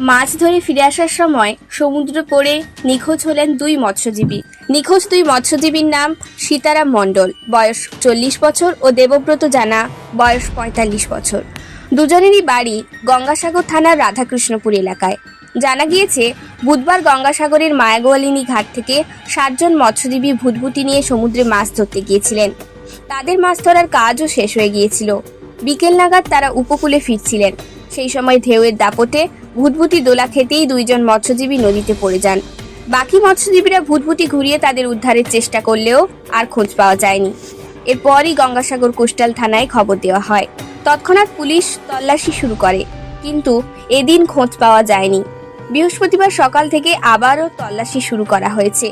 মাছ ধরে ফিরে আসার সময় সমুদ্র পড়ে নিখোঁজ হলেন দুই মৎস্যজীবী। নিখোঁজ দুই মৎস্যজীবীর নাম সীতারাম মণ্ডল। বয়স চল্লিশ বছর ও দেবব্রত জানা বয়স পঁয়তাল্লিশ বছর। দুজনেরই বাড়ি গঙ্গাসাগর থানার রাধাকৃষ্ণপুর এলাকায়। জানা গিয়েছে, বুধবার গঙ্গাসাগরের মায়াগোয়ালিনী ঘাট থেকে সাতজন মৎস্যজীবী ভুটভুটি নিয়ে সমুদ্রে মাছ ধরতে গিয়েছিলেন। তাদের মাছ ধরার কাজও শেষ হয়ে গিয়েছিল। বিকেল নাগাদ তারা উপকূলে ফিরছিলেন। সেই সময় ঢেউয়ের দাপটে ভুটভুটি দোলা খেতেই দুইজন মৎস্যজীবী নদীতে পড়ে যান। বাকি মৎস্যজীবীরা ভুটভুটি ঘুরিয়ে তাদের উদ্ধারের চেষ্টা করলেও আর খোঁজ পাওয়া যায়নি। এরপরই গঙ্গাসাগর কোস্টাল থানায় খবর দেওয়া হয়। তৎক্ষণাৎ পুলিশ তল্লাশি শুরু করে, কিন্তু এদিন খোঁজ পাওয়া যায়নি। বৃহস্পতিবার সকাল থেকে আবারও তল্লাশি শুরু করা হয়েছে।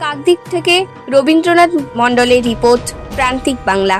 কাকদ্বীপ থেকে রবীন্দ্রনাথ মণ্ডলের রিপোর্ট, প্রান্তিক বাংলা।